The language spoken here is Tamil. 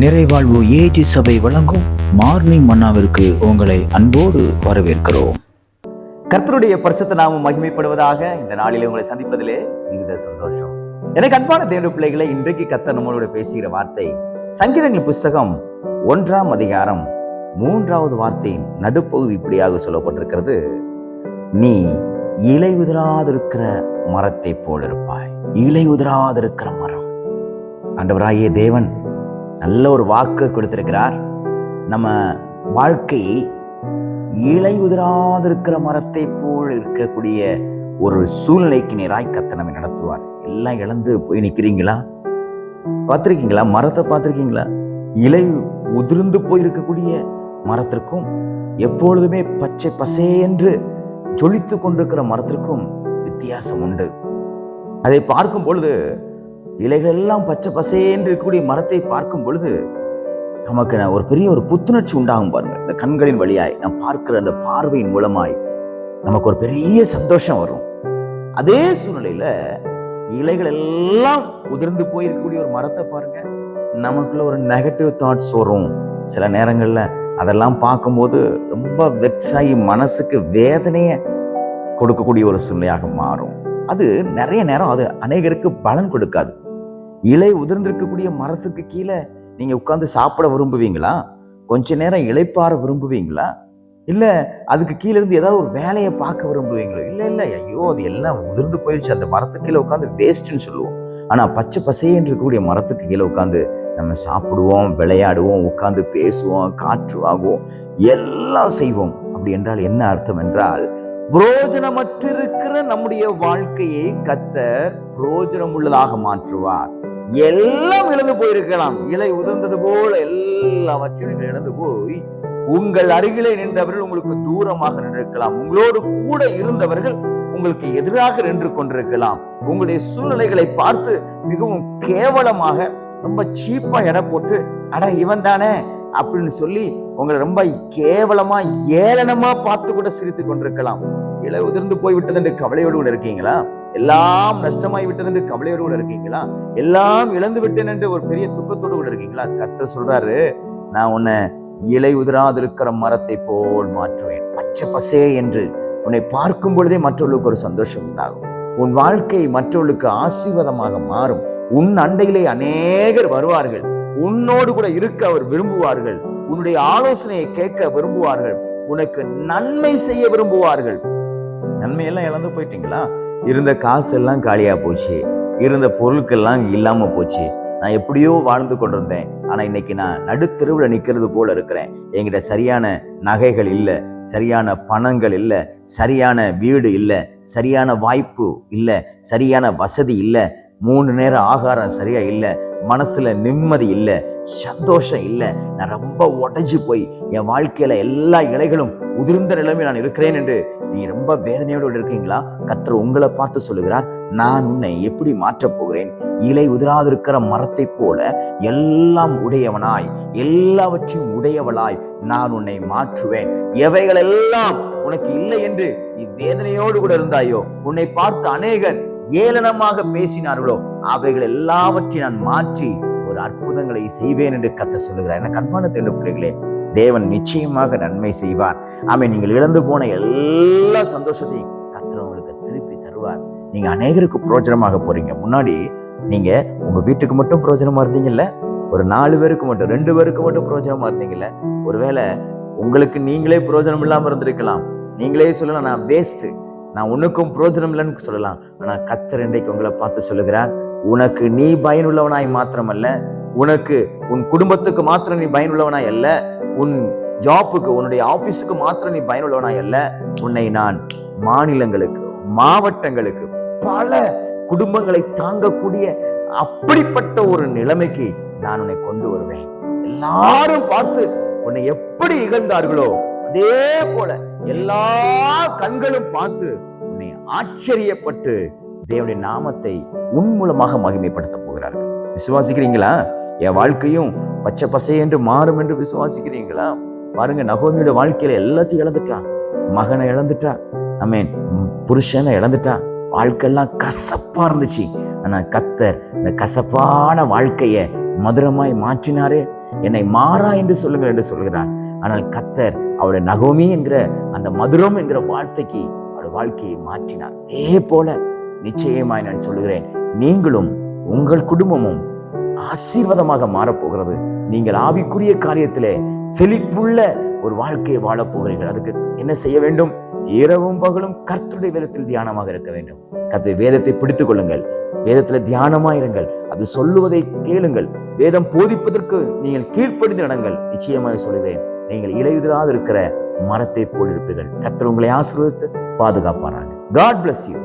நிறைவாழ்வு ஏஜி சபை வழங்கும் மார்னிங் மன்னாவிற்கு உங்களை அன்போடு வரவேற்கிறோம். கர்த்தருடைய பரிசுத்த நாமம் மகிமைப்படுவதாக இந்த நாளில் உங்களை சந்திப்பதிலே மிகுந்த சந்தோஷம். எனக்கு அன்பான தேவ பிள்ளைகளை இன்றைக்கு கர்த்தர் நம்மளோட பேசுகிற வார்த்தை சங்கீதங்கள் புஸ்தகம் ஒன்றாம் அதிகாரம் மூன்றாவது வார்த்தையின் நடுப்பகுதி இப்படியாக சொல்லப்பட்டிருக்கிறது. நீ இலை உதிராதிருக்கிற மரத்தை போல் இருப்பாய் இலை உதிராதிருக்கிற மரம். ஆண்டவராகிய தேவன் நல்ல ஒரு வாக்கு கொடுத்திருக்கிறார். நம்ம வாழ்க்கையை இலை உதிராதிருக்கிற மரத்தை போல் இருக்கக்கூடிய ஒரு சூழ்நிலைக்கு நேராய் கத்த நம்மை நடத்துவார். எல்லாம் இழந்து போய் நிற்கிறீங்களா பார்த்துருக்கீங்களா? மரத்தை பார்த்துருக்கீங்களா? இலை உதிர்ந்து போயிருக்கக்கூடிய மரத்திற்கும் எப்பொழுதுமே பச்சை பசேன்று ஜொலித்து கொண்டிருக்கிற மரத்திற்கும் வித்தியாசம் உண்டு. அதை பார்க்கும் பொழுது இலைகள் எல்லாம் பச்சை பசேன்று இருக்கக்கூடிய மரத்தை பார்க்கும் பொழுது நமக்கு ஒரு பெரிய ஒரு புத்துணர்ச்சி உண்டாகும் பாருங்க இந்த கண்களின் வழியாய் நாம் பார்க்கிற அந்த பார்வையின் மூலமாய் நமக்கு ஒரு பெரிய சந்தோஷம் வரும். அதே சூழ்நிலையில இலைகள் எல்லாம் உதிர்ந்து போயிருக்கக்கூடிய ஒரு மரத்தை பாருங்க. நமக்குள்ள ஒரு நெகட்டிவ் தாட்ஸ் வரும். சில நேரங்கள்ல அதெல்லாம் பார்க்கும்போது ரொம்ப வெக்ஸாகி மனசுக்கு வேதனையை கொடுக்கக்கூடிய ஒரு சூழ்நிலையாக மாறும். அது நிறைய நேரம் அது அநேகருக்கு பலன் கொடுக்காது. இலை உதிர்ந்திருக்கக்கூடிய மரத்துக்கு கீழே நீங்கள் உட்காந்து சாப்பிட விரும்புவீங்களா? கொஞ்ச நேரம் இழைப்பார விரும்புவீங்களா? இல்லை அதுக்கு கீழே இருந்து ஏதாவது ஒரு வேலையை பார்க்க விரும்புவீங்களோ? இல்லை இல்லை. ஐயோ அது எல்லாம் உதிர்ந்து போயிடுச்சு. அந்த மரத்துக்கு கீழே உட்காந்து வேஸ்ட்னு சொல்லுவோம். ஆனால் பச்சை பசைன்னு இருக்கக்கூடிய மரத்துக்கு கீழே உட்காந்து நம்ம சாப்பிடுவோம் விளையாடுவோம் உட்காந்து பேசுவோம் காற்று வாங்குவோம் எல்லாம் செய்வோம். அப்படி என்றால் என்ன அர்த்தம் என்றால் புரோஜனமற்றிருக்கிற நம்முடைய வாழ்க்கையை கத்தர் புரோஜனம் உள்ளதாக மாற்றுவார். எல்லாம் இழந்து போயிருக்கலாம். இலை உதிர்ந்தது போல எல்லாவற்றையும் நீங்கள் இழந்து போய் உங்கள் அருகிலே நின்றவர்கள் உங்களுக்கு தூரமாக நின்றிருக்கலாம். உங்களோடு கூட இருந்தவர்கள் உங்களுக்கு எதிராக நின்று கொண்டிருக்கலாம். உங்களுடைய சூழ்நிலைகளை பார்த்து மிகவும் கேவலமாக ரொம்ப சீப்பா எடை போட்டு அட இவன் தானே அப்படின்னு சொல்லி உங்களை ரொம்ப கேவலமா ஏளனமா பார்த்து கூட சிரித்து கொண்டிருக்கலாம். இலை உதிர்ந்து போய் விட்டது என்று கவலையோடு கூட இருக்கீங்களா? எல்லாம் நஷ்டமாய் விட்டது என்று கவலையோடு கூட இருக்கீங்களா? எல்லாம் இழந்து விட்டேன் என்று ஒரு பெரிய துக்கத்தோடு கூட இருக்கீங்களா? கர்த்தர் சொல்றாரு நான் உன்னை இலை உதிராதிருக்கிற மரத்தை போல் மாற்றுவேன். பச்சை பசே என்று உன்னை பார்க்கும் பொழுதே மற்றவர்களுக்கு ஒரு சந்தோஷம் உண்டாகும். உன் வாழ்க்கை மற்றவர்களுக்கு ஆசீர்வாதமாக மாறும். உன் அண்டையிலே அநேகர் வருவார்கள். உன்னோடு கூட இருக்க அவர் விரும்புவார்கள். உன்னுடைய ஆலோசனையை கேட்க விரும்புவார்கள். உனக்கு நன்மை செய்ய விரும்புவார்கள். நன்மையெல்லாம் இழந்து போயிட்டீங்களா? இருந்த காசு எல்லாம் போச்சு. இருந்த பொருட்கள்லாம் இல்லாமல் போச்சு. நான் எப்படியோ வாழ்ந்து கொண்டிருந்தேன். ஆனால் இன்னைக்கு நான் நடுத்தெருவில் நிற்கிறது போல் இருக்கிறேன். என்கிட்ட சரியான நகைகள் இல்லை சரியான பணங்கள் இல்லை சரியான வீடு இல்லை சரியான வாய்ப்பு இல்லை சரியான வசதி இல்லை மூணு நேரம் ஆகாரம் சரியா இல்லை மனசுல நிம்மதி இல்லை சந்தோஷம் இல்லை. நான் ரொம்ப உடைஞ்சு போய் என் வாழ்க்கையில எல்லா இலைகளும் உதிர்ந்த நிலைமை நான் இருக்கிறேன் என்று நீ ரொம்ப வேதனையோடு இருக்கீங்களா? கத்தர் உங்களை பார்த்து சொல்லுகிறார் நான் உன்னை எப்படி மாற்றப் போகிறேன்? இலை உதிராதிருக்கிற மரத்தை போல எல்லாம் உடையவனாய் எல்லாவற்றையும் உடையவளாய் நான் உன்னை மாற்றுவேன். எவைகள் எல்லாம் உனக்கு இல்லை என்று நீ வேதனையோடு கூட இருந்தாயோ உன்னை பார்த்து அநேகர் ஏளனமாக பேசினார்களோ அவைகள் எல்லாவற்றையும் நான் மாற்றி ஒரு அற்புதங்களை செய்வேன் என்று கத்த சொல்லுகிறார். என கண்பான தேர்ந்த பிள்ளைகளே தேவன் நிச்சயமாக நன்மை செய்வார். ஆமே நீங்கள் இழந்து போன எல்லா சந்தோஷத்தையும் கத்திர உங்களுக்கு திருப்பி தருவார். நீங்கள் அநேகருக்கு புரோஜனமாக போகிறீங்க முன்னாடி நீங்கள் உங்கள் வீட்டுக்கு மட்டும் புரோஜனமாக இருந்தீங்கல்ல? ஒரு நாலு பேருக்கு மட்டும் ரெண்டு பேருக்கு மட்டும் புரோஜனமாக இருந்தீங்கல்ல? ஒருவேளை உங்களுக்கு நீங்களே புரோஜனம் இல்லாமல் இருந்திருக்கலாம். நீங்களே சொல்லலாம் நான் வேஸ்ட்டு நான் உனக்கும் புரோஜனம் இல்லைன்னு சொல்லலாம். ஆனால் கத்தர் இன்றைக்கு உங்களை பார்த்து சொல்லுகிறார் உனக்கு நீ பயனுள்ளவனாய் மாத்திரமல்ல உனக்கு உன் குடும்பத்துக்கு மாத்திரம் நீ பயனுள்ளவனாய் அல்ல உன் ஜாப்புக்கு உன்னுடைய ஆஃபீஸுக்கு மாத்திரம் நீ பயனுள்ளவனாய் அல்ல. உன்னை நான் மாநிலங்களுக்கு மாவட்டங்களுக்கு பல குடும்பங்களை தாங்கக்கூடிய அப்படிப்பட்ட ஒரு நிலைமைக்கு நான் உன்னை கொண்டு வருவேன். எல்லாரும் பார்த்து உன்னை எப்படி இகழ்ந்தார்களோ அதே போல எல்லா கண்களும் பார்த்து உன்னை ஆச்சரியப்பட்டு தேவனுடைய நாமத்தை உன் மூலமாக மகிமைப்படுத்த போகிறார்கள். விசுவாசிக்கிறீங்களா? என் வாழ்க்கையும் பச்சை பசை என்று மாறும் என்று விசுவாசிக்கிறீங்களா? பாருங்க நகோமியோட வாழ்க்கையில எல்லாத்தையும் இழந்துட்டா மகனை இழந்துட்டா அமேன் புருஷனை இழந்துட்டா வாழ்க்கையெல்லாம் கசப்பா இருந்துச்சு. ஆனா கத்தர் இந்த கசப்பான வாழ்க்கைய மதுரமாய் மாற்றினாரே. என்னை மாறா என்று சொல்லுங்கள் என்று சொல்கிறார். ஆனால் கத்தர் அவருடைய நகோமி என்கிற அந்த மதுரம் என்கிற வார்த்தைக்கு அவருடைய வாழ்க்கையை மாற்றினார். அதே போல நிச்சயமாய் நான் சொல்லுகிறேன் நீங்களும் உங்கள் குடும்பமும் ஆசீர்வாதமாக மாறப்போகிறது. நீங்கள் ஆவிக்குரிய காரியத்திலே செழிப்புள்ள ஒரு வாழ்க்கையை வாழப் போகிறீர்கள். அதுக்கு என்ன செய்ய வேண்டும்? இரவும் பகலும் கர்த்தருடைய வேதத்தில் தியானமாக இருக்க வேண்டும். கத்தை வேதத்தை பிடித்துக் கொள்ளுங்கள். வேதத்துல தியானமா இருங்கள் அது சொல்லுவதை கேளுங்கள். வேதம் போதிப்பதற்கு நீங்கள் கீழ்ப்படிந்து நடங்கள். நிச்சயமாக சொல்கிறேன் நீங்கள் இலையுதிராது இருக்கிற மரத்தை போல் இருப்பீர்கள். கத்தர் உங்களை ஆசீர்வதித்து பாதுகாப்பாராங்க காட் பிளஸ் யூ